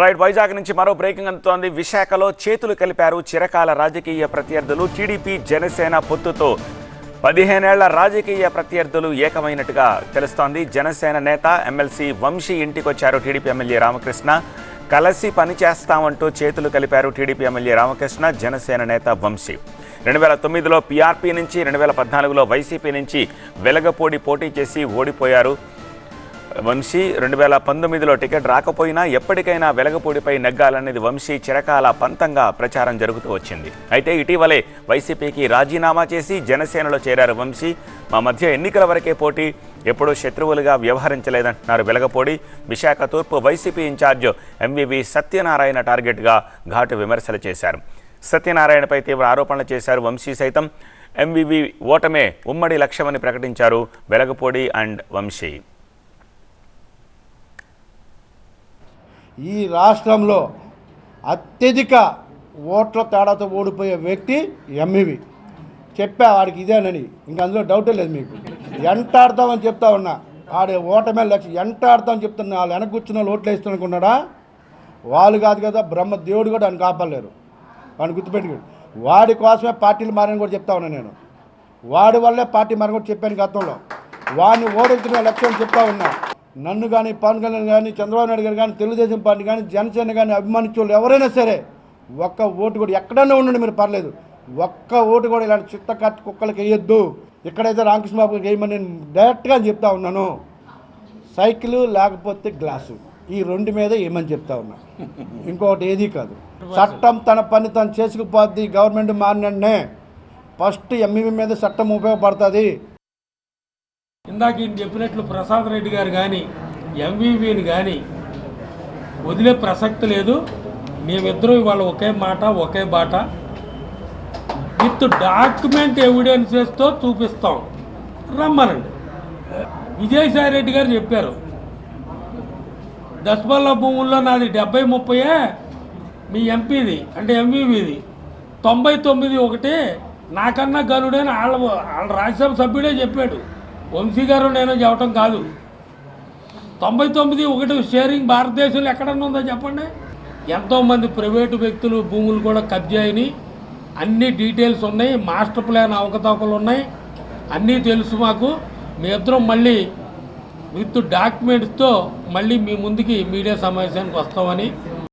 Right Vizag నుంచి మరో breaking అందుతోంది. విశాఖలో చేతులు కలిపారు చిరకాల రాజకీయ ప్రత్యర్థులు. టీడీపీ జనసేన పొత్తుతో పదిహేనేళ్ళ రాజకీయ ప్రత్యర్థులు ఏకమైనట్టుగా తెలుస్తోంది. జనసేన నేత ఎమ్మెల్సీ వంశీ ఇంటికొచ్చారు టీడీపీ ఎమ్మెల్యే రామకృష్ణ. కలిసి పనిచేస్తామంటూ చేతులు కలిపారు టీడీపీ ఎమ్మెల్యే రామకృష్ణ జనసేన నేత వంశీ. రెండు వేల తొమ్మిదిలో పీఆర్పీ నుంచి రెండు వేల పద్నాలుగులో వైసీపీ నుంచి వెలగపూడి పోటీ చేసి ఓడిపోయారు. వంశీ రెండు వేల పంతొమ్మిదిలో టికెట్ రాకపోయినా ఎప్పటికైనా వెలగపూడిపై నెగ్గాలనేది వంశీ చిరకాల పంతంగా ప్రచారం జరుగుతూ వచ్చింది. అయితే ఇటీవలే వైసీపీకి రాజీనామా చేసి జనసేనలో చేరారు వంశీ. మా మధ్య ఎన్నికల వరకే పోటీ ఎప్పుడూ శత్రువులుగా వ్యవహరించలేదంటున్నారు వెలగపూడి. విశాఖ తూర్పు వైసీపీ ఇన్ఛార్జ్ ఎంవివి సత్యనారాయణ టార్గెట్గా ఘాటు విమర్శలు చేశారు. సత్యనారాయణపై తీవ్ర ఆరోపణలు చేశారు వంశీ సైతం. ఎంవివి ఓటమే ఉమ్మడి లక్ష్యమని ప్రకటించారు వెలగపూడి అండ్ వంశీ. ఈ రాష్ట్రంలో అత్యధిక ఓట్ల తేడాతో ఓడిపోయే వ్యక్తి ఎంఈవి. చెప్పా వాడికి ఇదేనని. ఇంక అందులో డౌటే లేదు మీకు. ఎంటాడతామని చెప్తా ఉన్నా. ఆడే ఓటమే లక్ష్యం ఎంటాడతామని చెప్తున్నా. వాళ్ళు వెనక కూర్చున్న వాళ్ళు ఓట్లు వేస్తాను అనుకున్నాడా వాళ్ళు కాదు కదా బ్రహ్మ దేవుడు కూడా ఆయన కాపాడలేరు. వాడిని గుర్తుపెట్టుకోండి. వాడి కోసమే పార్టీలు మారని కూడా చెప్తా ఉన్నా నేను. వాడి వల్లే పార్టీ మారని కూడా చెప్పాను గతంలో. వాడిని ఓడించిన లక్ష్యం చెప్తా ఉన్నా. నన్ను కానీ పవన్ కళ్యాణ్ కానీ చంద్రబాబు నాయుడు గారు కానీ తెలుగుదేశం పార్టీ కానీ జనసేన కానీ అభిమానించే ఎవరైనా సరే ఒక్క ఓటు కూడా ఎక్కడన్నా ఉండండి మీరు పర్లేదు. ఒక్క ఓటు కూడా ఇలాంటి చిత్త కట్టు కుక్కలకి వేయొద్దు. ఇక్కడైతే రామకృష్ణ బాబుకి వేయమని నేను డైరెక్ట్గా చెప్తా ఉన్నాను. సైకిల్ లేకపోతే గ్లాసు. ఈ రెండు మీద ఏమని చెప్తా ఉన్నా. ఇంకొకటి ఏది కాదు. చట్టం తన పని తను చేసుకుపోద్ది గవర్నమెంట్ మారినంటే ఫస్ట్ ఎంఈవి మీద చట్టం ఉపయోగపడుతుంది. ఇందాక ఈయన చెప్పినట్లు ప్రసాద్ రెడ్డి గారు కానీ ఎంవీవీని కానీ వదిలే ప్రసక్తి లేదు. మేమిద్దరం ఇవాళ ఒకే మాట ఒకే బాట. విత్ డాక్యుమెంట్ ఎవిడెన్సెస్తో చూపిస్తాం. రమ్మనండి. విజయసాయి రెడ్డి గారు చెప్పారు. దశబల్ల భూముల్లో నాది డెబ్బై ముప్పయే మీ ఎంపీది అంటే ఎంవీవీది తొంభై తొమ్మిది ఒకటి నాకన్నా గనుడని వాళ్ళ వాళ్ళ రాజ్యసభ సభ్యుడే చెప్పాడు. వంశీ గారు నేను చెప్పటం కాదు. తొంభై తొమ్మిది ఒకటి షేరింగ్ భారతదేశంలో ఎక్కడన్నా ఉందో చెప్పండి? ఎంతోమంది ప్రైవేటు వ్యక్తులు భూములు కూడా కబ్జా అయినాయి. అన్ని డీటెయిల్స్ ఉన్నాయి మాస్టర్ ప్లాన్ అవకతవకలు ఉన్నాయి. అన్నీ తెలుసు మాకు. మీ ఇద్దరం మళ్ళీ విత్ డాక్యుమెంట్స్తో మళ్ళీ మీ ముందుకి మీడియా సమావేశానికి వస్తామని